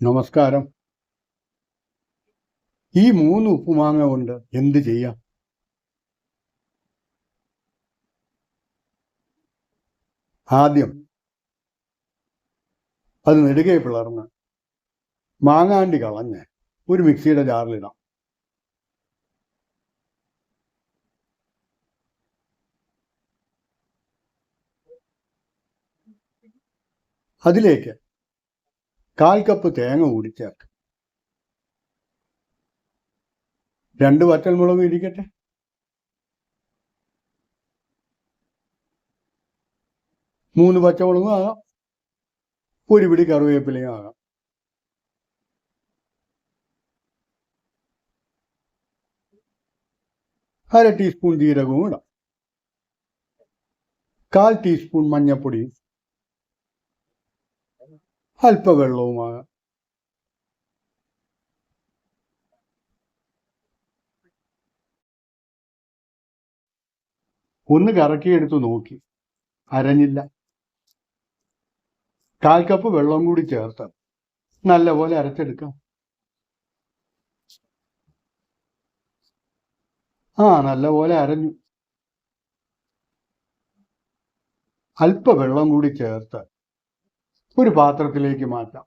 നമസ്കാരം. ഈ മൂന്ന് ഉപ്പുമാങ്ങ കൊണ്ട് എന്ത് ചെയ്യാം? ആദ്യം അത് നെടുകെ പിളർന്ന് മാങ്ങാണ്ടി കളഞ്ഞ് ഒരു മിക്സിയുടെ ജാറിലിടാം. അതിലേക്ക് കാൽ കപ്പ് തേങ്ങ കൂടി ചേർക്കുക രണ്ട് വറ്റൽമുളകും ഇരിക്കട്ടെ. മൂന്ന് പച്ചമുളകും ആകാം. ഒരു പിടി കറിവേപ്പിലയും ആകാം. അര ടീസ്പൂൺ ജീരകവും ഇടാം. കാൽ ടീസ്പൂൺ മഞ്ഞൾപ്പൊടിയും അല്പ വെള്ളവുമാകാം ഒന്ന് കറക്കിയെടുത്തു നോക്കി. അരഞ്ഞില്ല. കാൽ കപ്പ് വെള്ളം കൂടി ചേർത്ത് നല്ലപോലെ അരച്ചെടുക്കാം. ആ നല്ലപോലെ അരഞ്ഞു. അല്പ വെള്ളം കൂടി ചേർത്ത് ഒരു പാത്രത്തിലേക്ക് മാറ്റാം.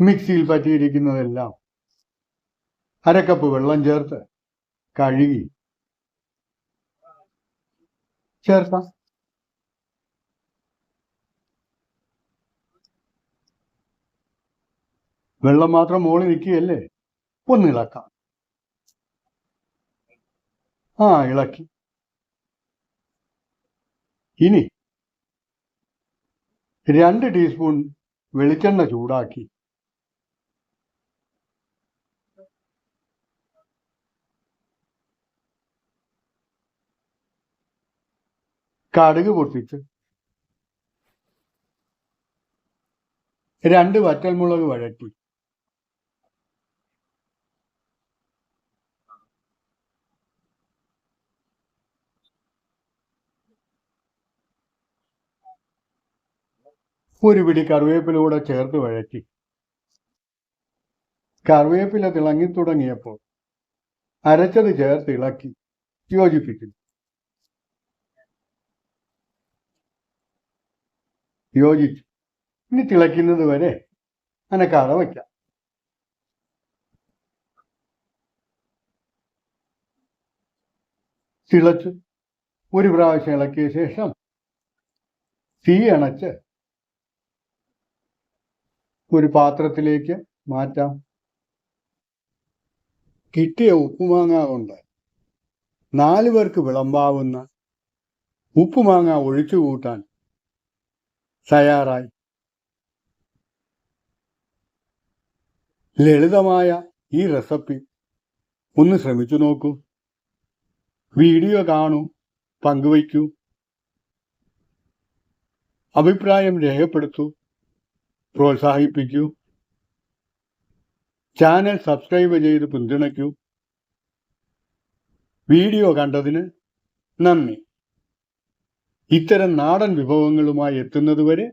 മിക്സിയിൽ പറ്റിയിരിക്കുന്നതെല്ലാം അരക്കപ്പ് വെള്ളം ചേർത്ത് കഴുകി ചേർക്കാം. വെള്ളം മാത്രം മുകളിൽ നിൽക്കുകയല്ലേ? ഒന്ന് ഇളക്കാം. ആ ഇളക്കി. ഇനി രണ്ട് ടീസ്പൂൺ വെളിച്ചെണ്ണ ചൂടാക്കി. കടുക് പൊട്ടിച്ച് രണ്ട് വറ്റൽമുളക് വഴറ്റി. ഒരു പിടി കറിവേപ്പില കൂടെ ചേർത്ത് വഴറ്റി. കറിവേപ്പില തിളങ്ങി തുടങ്ങിയപ്പോൾ അരച്ചത് ചേർത്ത് ഇളക്കി. യോജിപ്പിക്കുന്നു. യോജിച്ചു. ഇനി തിളയ്ക്കുന്നത് വരെ അനക്കാതെ വയ്ക്കാം. തിളച്ച് ഒരു പ്രാവശ്യം ഇളക്കിയ ശേഷം തീ അണച്ച് ഒരു പാത്രത്തിലേക്ക് മാറ്റാം. കിട്ടിയ ഉപ്പുമാങ്ങ കൊണ്ട് നാലു പേർക്ക് വിളമ്പാവുന്ന ഉപ്പുമാങ്ങ ഒഴിച്ചു കൂട്ടാൻ തയ്യാറായി. ലളിതമായ ഈ റെസിപ്പി ഒന്ന് ശ്രമിച്ചു നോക്കൂ. വീഡിയോ കാണൂ പങ്കുവയ്ക്കൂ. അഭിപ്രായം രേഖപ്പെടുത്തൂ. പ്രോത്സാഹിപ്പിക്കൂ. ചാനൽ സബ്സ്ക്രൈബ് ചെയ്ത് പിന്തുണയ്ക്കൂ. വീഡിയോ കണ്ടതിന് നന്ദി. ഇത്തരം നാടൻ വിഭവങ്ങളുമായി എത്തുന്നതുവരെ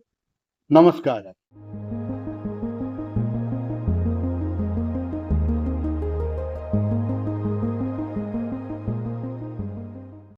നമസ്കാരം.